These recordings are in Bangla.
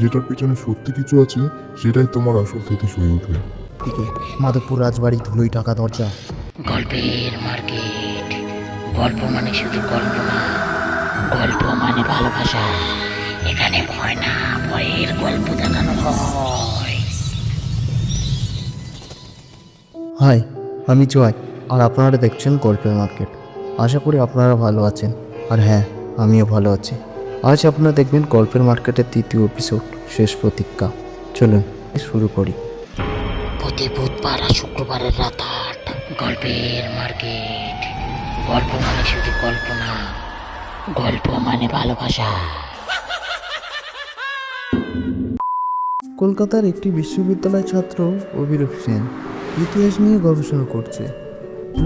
যেটার পেছনে সত্যি কিছু আছে সেটাই তোমার আসল থেকে হয়ে উঠবে। দিকে মাধবপুর রাজবাড়ি ধুলোই টাকা দরজা। গল্পের মার্কেট। গল্প মানে শুধু গল্প না গল্প মানে ভালোবাসা। এখানে ভয় না ভয়ের গল্প দেখানো হয়। হাই আমি জয় আর আপনারা দেখছেন গল্পের মার্কেট। আশা করি আপনারা ভালো আছেন। আর হ্যাঁ আমিও ভালো আছি। আজ আপনারা দেখবেন গল্পের মার্কেটের তৃতীয় এপিসোড শেষ প্রতীক্ষা চলুন শুরু করি। প্রতি বুধবার আর শুক্রবারের রাত আট গল্পের মার্কেট। গল্প মানে শুধু গল্প না গল্প মানে ভালোবাসা। কলকাতার একটি বিশ্ববিদ্যালয় ছাত্র অভিরূপ সেন ইতিহাস নিয়ে গবেষণা করছে।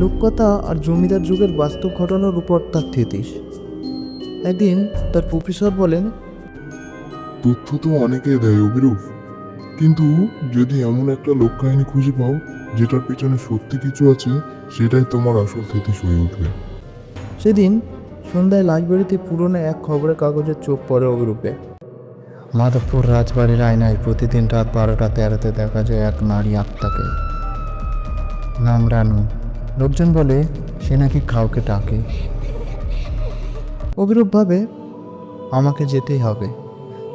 লোককথা আর জমিদার যুগের বাস্তব ঘটনার উপর তার থেতিস। একদিন তার প্রফেসর বলেন তথ্য তো অনেকে দেয় অভিরূপ। কিন্তু যদি এমন একটা লোক কাহিনী খুঁজে পাও যেটার পেছনে সত্যি কিছু আছে সেটাই তোমার আসল থেকে হয়ে উঠবে। সেদিন সন্ধ্যায় লাইব্রেরিতে পুরনো এক খবরের কাগজের চোখ পড়ে অভিরূপে মাধবপুর রাজবাড়ির আয়নায় প্রতিদিন রাত বারোটা তেরোতে দেখা যায় এক নারী আত্মাকে। নাম রানু। লোকজন বলে সে নাকি কাউকে ডাকে। অভিরূপ ভাবে আমাকে যেতেই হবে।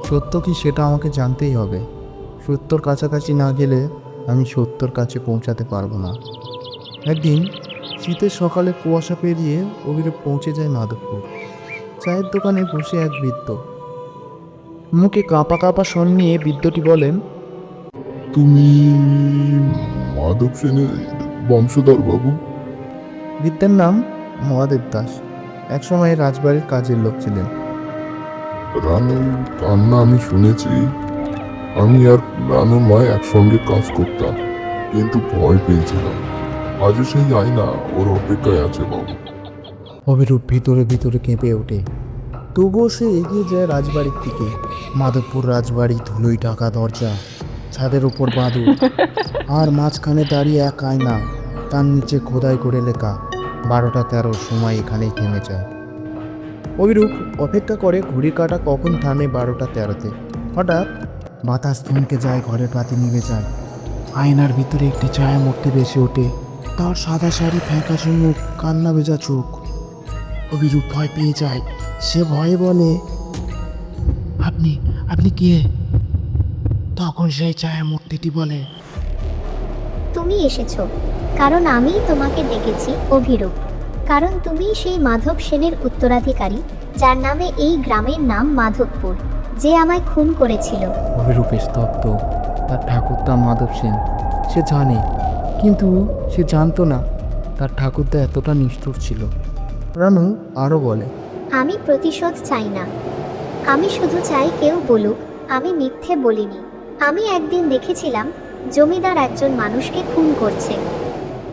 সত্য কি সেটা আমাকে জানতেই হবে। সত্যর কাছাকাছি না গেলে আমি সত্যর কাছে পৌঁছাতে পারব না। একদিন শীতের সকালে কুয়াশা পেরিয়ে অভিরূপ পৌঁছে যায় মাধবপুর। চায়ের দোকানে বসে এক বৃদ্ধ। মুখে কাঁপা কাঁপা স্বর নিয়ে বৃদ্ধটি বলেন তুমি মাধব সেনের বংশধর বাবু বৃদ্ধের নাম মহাদেব দাস। একসময় রাজবাড়ির কাজের লোক ছিলেন। রানুর কান্না আমি শুনেছি। আমি আর রানুর মা একসঙ্গে কাজ করতাম কিন্তু ভয় পেয়েছিলাম। আজও সেই আয়না ওর অপেক্ষায় আছে বাবু। অভিরূপ ভিতরে ভিতরে কেঁপে ওঠে। তবুও সে এগিয়ে যায় রাজবাড়ির দিকে। মাধবপুর রাজবাড়ি ধুলোই ঢাকা দরজা ছাদের উপর বাঁদুর। আর মাঝখানে দাঁড়িয়ে এক আয়না তার নিচে খোদাই করে লেখা। বারোটা তেরোর সময় এখানেই থেমে যায়। অভিরূপ অপেক্ষা করে ঘড়ির কাটা কখন থামে বারোটা তেরোতে। হঠাৎ বাতাস থমকে যায় ঘরের বাতি নিভে যায়। আয়নার ভিতরে একটি ছায়া মূর্তি ভেসে ওঠে। তার সাদা শাড়ি ফ্যাকাশে মুখ কান্না ভেজা চোখ। অভিরূপ ভয় পেয়ে যায়। সে ভয়ে বলে আপনি আপনি কে? তখন সেই ছায়া মূর্তিটি বলে তুমি এসেছ। কারণ আমিই তোমাকে ডেকেছি অভিরূপ। কারণ তুমি সেই মাধব সেনের উত্তরাধিকারী যার নামে এই গ্রামের নাম মাধবপুর যে আমায় খুন করেছিল। অভিরূপে স্তব্ধ। তার ঠাকুরদা মাধব সেন সে জানে কিন্তু সে জানতো না। তার ঠাকুরদা এতটা নিষ্ঠুর ছিল। রানু আরও বলে আমি প্রতিশোধ চাই না। আমি শুধু চাই কেউ বলুক আমি মিথ্যে বলিনি। আমি একদিন দেখেছিলাম জমিদার একজন মানুষকে খুন করছে।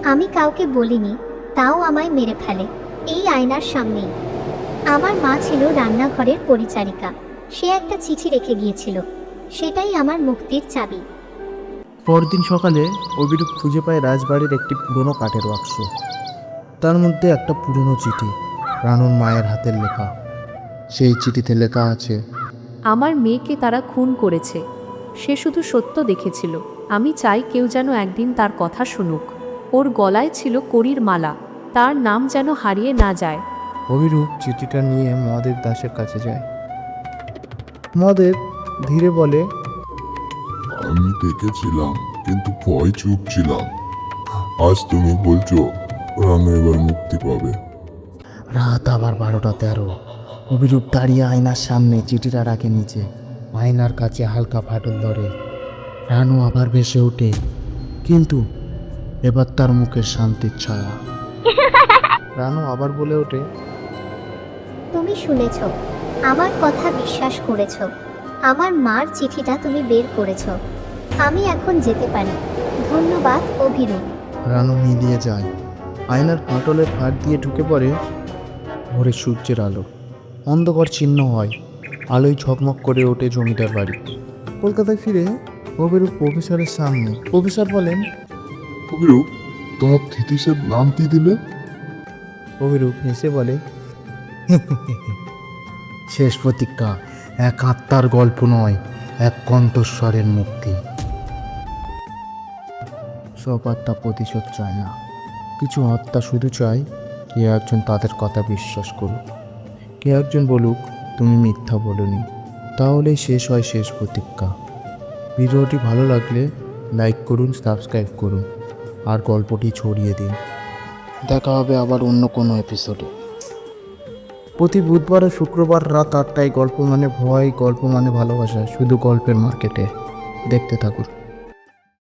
আমি কাউকে বলিনি তাও আমায় মেরে ফেলে। এই আয়নার সামনেই। আমার মা ছিল রান্নাঘরের পরিচারিকা। সে একটা চিঠি রেখে গিয়েছিল। সেটাই আমার মুক্তির চাবি। পরদিন সকালে অভিরূপ খুঁজে পায় রাজবাড়ির একটি পুরনো কাঠের বাক্স। তার মধ্যে একটা পুরনো চিঠি রানুর মায়ের হাতের লেখা। সেই চিঠিতে লেখা আছে আমার মেয়েকে তারা খুন করেছে। সে শুধু সত্য দেখেছিল। আমি চাই কেউ যেন একদিন তার কথা শুনুক। ওর গলায় ছিল করির মালা তার নাম যেন হারিয়ে না যায়। অভিরূপ চিঠিটা নিয়ে মহাদেব দাসের কাছে যায়। মহাদেব ধীরে বলে আমি দেখেছিলাম কিন্তু ভয় চুপ ছিলাম আজ তুমি বলছো রানু এবার মুক্তি পাবে। রাত আবার বারোটা তেরো। অভিরূপ দাঁড়িয়ে আয়নার সামনে চিঠিটা রাখে নিচে। আয়নার কাছে হালকা ফাটল ধরে। রানু আবার ভেসে ওঠে। কিন্তু এবার তার মুখে শান্তির ছায়া। রানু আবার বলে ওঠে তুমি শুনেছ আমার কথা বিশ্বাস করেছ আমার মার চিঠিটা তুমি বের করেছ আমি এখন যেতে পারি। ধন্যবাদ অভিরূপ রানু মিলিয়ে যায়। আয়নার ফাটলের ফাঁক দিয়ে ঢুকে পড়ে ভোরের সূর্যের আলো। অন্ধকার চিহ্ন হয় আলোয় ঝকমক করে ওঠে জমিদার বাড়ি। কলকাতায় ফিরে অভিরূপ প্রফেসরের সামনে। প্রফেসর বলেন অভিরূপ, তোমার থিতিসের নাম কি দিলে? অভিরূপ হেসে বলে, শেষ প্রতীক্ষা এক আত্মার গল্প নয়, এক কণ্ঠস্বরের মুক্তি। সব আত্মা প্রতিশোধ চায় না। কিছু আত্মা শুধু চায় কে একজন তাদের কথা বিশ্বাস করুক। কে একজন বলুক, তুমি মিথ্যা বলনি। তাহলেই শেষ হয় শেষ প্রতিজ্ঞা। ভিডিওটি ভালো লাগলে লাইক করুন, সাবস্ক্রাইব করুন। আর গল্পটি ছড়িয়ে দিন। দেখা হবে আবার অন্য কোনো এপিসোডে প্রতি বুধবার ও শুক্রবার রাত আটটায় গল্প মানে ভয় গল্প মানে ভালোবাসা শুধু গল্পের মার্কেটে। দেখতে থাকুন।